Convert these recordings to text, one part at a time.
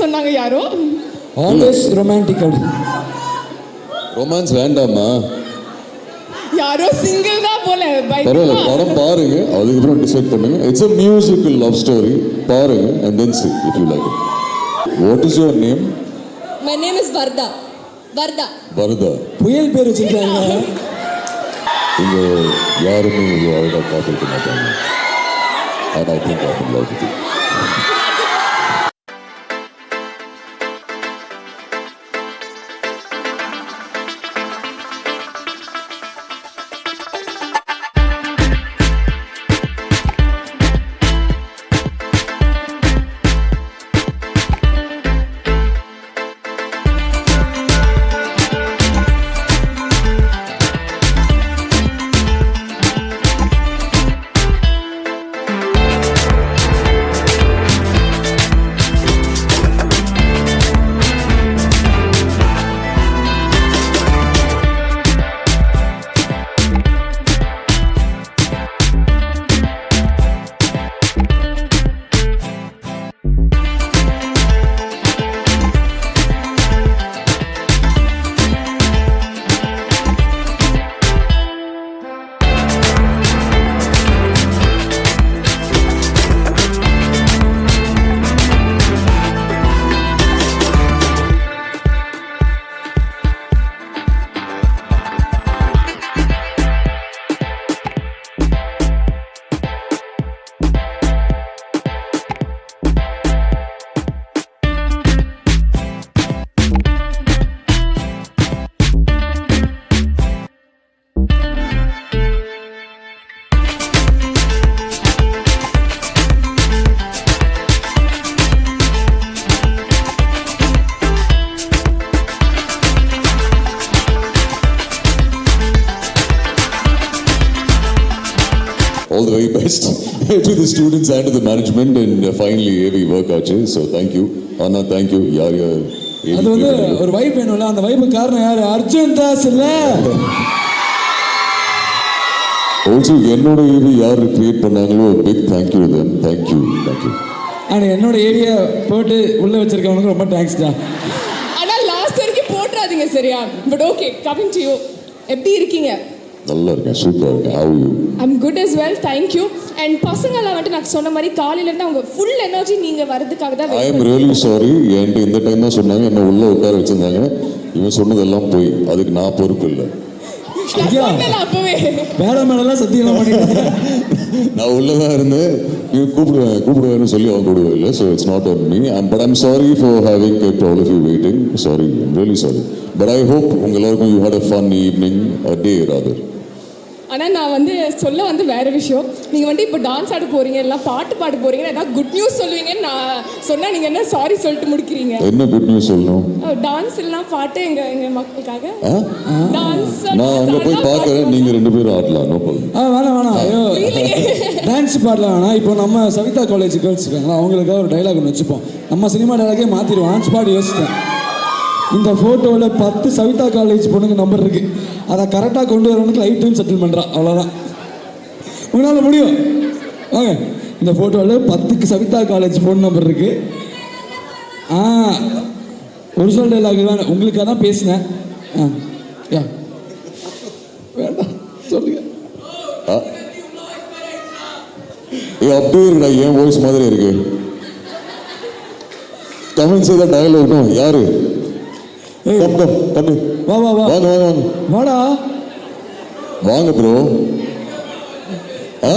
சொன்னாங்க யாரோ? Always romantic அப்படி ரொமான்ஸ் வேண்டாமா யாரோ சிங்கிள் தான் போல பரவாயில்ல. படம் பாருங்க. அதுக்கப்புறம் டிசைட் பண்ணுங்க. It's a musical love story பாருங்க and then see if you like it. What is your name my name is Vardah Vardah Varadha புயல் பேர் வச்சிருக்காங்க. இங்க யாருமே இவ்வளோ அழகாக பார்த்துருக்க மாட்டாங்க. And I think I love with all the very best to the students and to the management. And uh, finally AV work ஆச்சு so thank you. அண்ணா thank you. யார் யார் அது வந்து? ஒரு வைப் வேணும்ல? அந்த வைப்பு காரணம் யாரு? அர்ஜுன் தாஸ் இல்ல? Also என்னோட AV யார் கிரியேட் பண்ணாங்களோ pick you to them. Thank you. Thank you. ஆனா என்னோட ஏரியா போட்டு உள்ள வச்சிருக்கவனுக்கு ரொம்ப தேங்க்ஸ்டா ஆனா லாஸ்ட் வரைக்கும் போட்டுறாதீங்க சரியா? But okay coming to you எப்படி இருக்கீங்க? நல்லா இருக்கேன் சூப்பரா இருக்கேன் are you. I'm good as well thank you and பசங்கெல்லாம் வந்துட்டு நான் சொன்ன மாதிரி காலையிலேருந்து அவங்க ஃபுல் எனர்ஜி நீங்கள் வரதுக்காக தான் ஐ எம் ரியலி சாரி என்கிட்ட இந்த டைம் தான் சொன்னாங்க. என்ன உள்ள உட்கார வச்சிருந்தாங்க. இவன் சொன்னதெல்லாம் போய். அதுக்கு நான் பொறுப்பு இல்லை. அப்பவே. வேற மேலாம் சத்தியம் பண்ணிட்டு நான் உள்ள தான் இருந்தேன். இவன் கூப்பிடுவேன் கூப்பிடுவேன்னு சொல்லி அவன் கூப்பிடுவே இல்லை. So it's not on me but I'm sorry for having kept all of you waiting sorry I'm really sorry but I hope உங்க எல்லாருக்கும் you had a fun evening day rather ஆனா நான் வந்து சொல்ல வந்து வேற விஷயம். நீங்க வந்து இப்போ டான்ஸ் ஆட போறீங்க எல்லாம் பாட்டு பாட போறீங்க ஏதாவது குட் நியூஸ் சொல்லுவீங்கன்னு நான் சொன்னா நீங்க என்ன சாரி சொல்லிட்டு முடிக்கிறீங்க? என்ன குட் நியூஸ் சொல்லணும்? டான்ஸ் எல்லாம் பாட்டு எங்க எங்க மக்களுக்காக? டான்ஸ் நான் அங்க போய் பார்க்கறேன். நீங்க ரெண்டு பேரும் ஆடலாம் நோ ஆ வேணாம் வேணாம். ஐயோ டான்ஸ் பாடலாம் வேணாம். இப்போ நம்ம சவிதா காலேஜ் கேர்ள்ஸ் இருக்காங்களா அவங்களுக்காக ஒரு டைலாக் ஒன்று வச்சுப்போம். நம்ம சினிமா டைலாகே மாற்றிடுவோம் டான்ஸ் பாடி யோசிச்சேன் இந்த ஃபோட்டோவில் பத்து சவிதா காலேஜ் பொண்ணுங்க நம்பர் இருக்கு. அதை கரெக்டாக கொண்டு வரவனுக்கு லைஃப் டைம் செட்டில் பண்ணுறான் அவ்வளோதான் உங்களால் முடியும். வாங்க. இந்த ஃபோட்டோவில் பத்துக்கு சவிதா காலேஜ் ஃபோன் நம்பர் இருக்கு. ஆ ஒரிஜினல் டைலாக் வேணும் உங்களுக்காக தான் பேசினேன். ஆ யா. வேண்டாம். சொல்லுங்க. ஏ அப்படியே இருக்குடா என் வாய்ஸ் மாதிரி இருக்கு? கமெண்ட் செய்த டயலாக் யாரு? கம் கம் வா வா வா. வாங்க வாங்க வாங்க. வாடா. வாங்க ப்ரோ ஆ?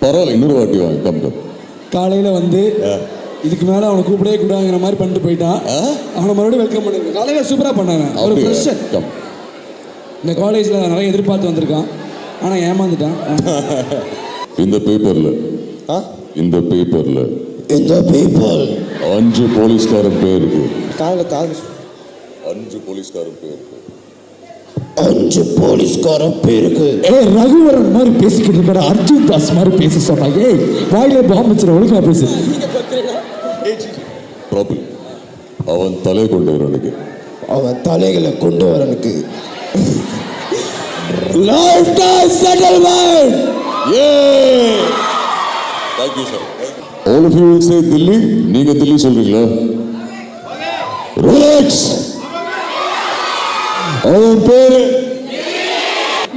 பரவாயில்ல இன்னொரு வாட்டி வாங்க கம் கம் காலையில வந்து இதுக்கு மேல அவனை கூப்பிடவே கூடாதுங்கிற மாதிரி பண்ணிட்டு போயிட்டான்? அவனை மறுபடியும் வெல்கம் பண்ணிருக்கேன் காலையில சூப்பரா பண்ணாங்க. ஒரு கம் இந்த காலேஜ்ல நிறைய எதிர்பார்த்து வந்திருக்கான். ஆனா ஏமாந்துட்டான். இந்த பேப்பர்ல இந்த பேப்பர்ல இந்த பீப்புள் அஞ்சு போலீஸ்காரன் பேர் இருக்கு கால கால அஞ்சு போலீஸ்காரன் பேர் இருக்கு அஞ்சு போலீஸ்கார பேருக்கு. ஏய் ரகுவரன் மாதிரி பேசிக்கிட்டு இருக்கிற அர்ஜுன் தாஸ் மாதிரி பேச சொன்னாங்க ஏய் வாயில பாம்பு வச்சிட ஒழுங்கா பேசு. அவன் தலை கொண்டு வரனுக்கு அவன் தலைகளை கொண்டு வரனுக்கு settlement A thank you sir all of you will say Dilli? நீங்க தில்லி சொல்றீங்களா? ரிலாக்ஸ் அவன் பேரு?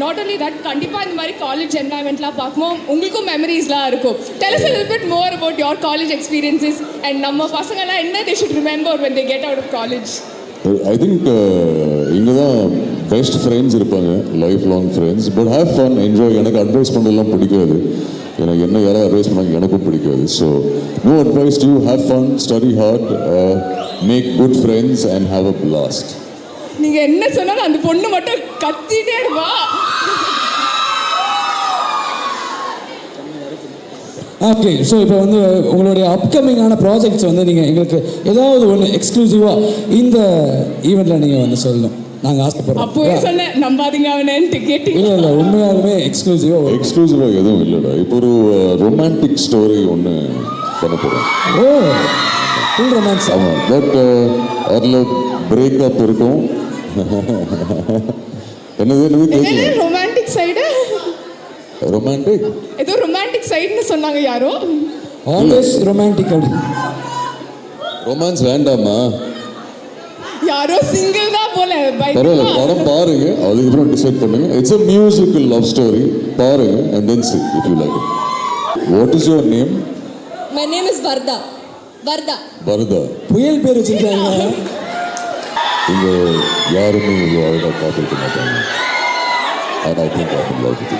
நாட் only தட் கண்டிப்பாக இந்த மாதிரி காலேஜ் என்வாயன்மெண்ட்லாம் பார்க்கும்போது உங்களுக்கும் மெமரிஸ்லாம் இருக்கும். Tell us a little bit more about your college experiences and நம்ம பசங்கெல்லாம் என்ன they should remember when they get out of college? I think இங்கே தான் பெஸ்ட் ஃப்ரெண்ட்ஸ் இருப்பாங்க life long friends but have fun enjoy எனக்கு advice பண்ணலாம் பிடிக்காது. எனக்கு என்ன யாராவது அட்வைஸ் பண்ணாங்க எனக்கும் பிடிக்காது. So no advice to have fun study hard make good friends and have a blast நீங்கள் என்ன சொன்னாலும் அந்த பொண்ணு மட்டும் கத்திட்டே இருப்பா. ஓகே ஸோ இப்போ வந்து உங்களுடைய அப்கமிங்கான ப்ராஜெக்ட்ஸ் வந்து நீங்கள் எங்களுக்கு ஏதாவது ஒன்று எக்ஸ்க்ளூசிவாக இந்த ஈவெண்ட்டில் நீங்கள் வந்து சொல்லணும். நாங்கள் அப்போவே ஆசைப்படுறோம் சொன்னேன் நம்பாதீங்க அவனேன்ட்டு கேட்டீங்க. இல்லை இல்லை உண்மையாலுமே எக்ஸ்க்ளூசிவாக எக்ஸ்க்ளூசிவாக எதுவும் இல்லைடா. இப்போ ஒரு ரொமான்டிக் ஸ்டோரி ஒன்று பண்ண போகிறோம் ஓ ஃபுல் ரொமான்ஸ் ஆமாம் பட் அதில் பிரேக்கப் இருக்கும். என்னது என்னது கேட்கல ரொமான்டிக் சைடு ரொமான்டிக் ஏதோ ரொமான்டிக் சைடுன்னு சொன்னாங்க யாரோ. ஆல்வேஸ் ரொமான்டிக் அப்படி ரொமான்ஸ் வேண்டாமா யாரோ சிங்கிள் போல பரவாயில்ல. படம் பாருங்க. அதுக்கப்புறம் டிசைட் பண்ணுங்க. It's a musical love story பாருங்க and then see if you like what is your name My name is Varda. Varda. பரதா புயல் பேர் வச்சிருக்காங்க. இங்க யாருமே இவ்வளோ அழகாக பார்த்துருக்க மாட்டாங்க. I think I love you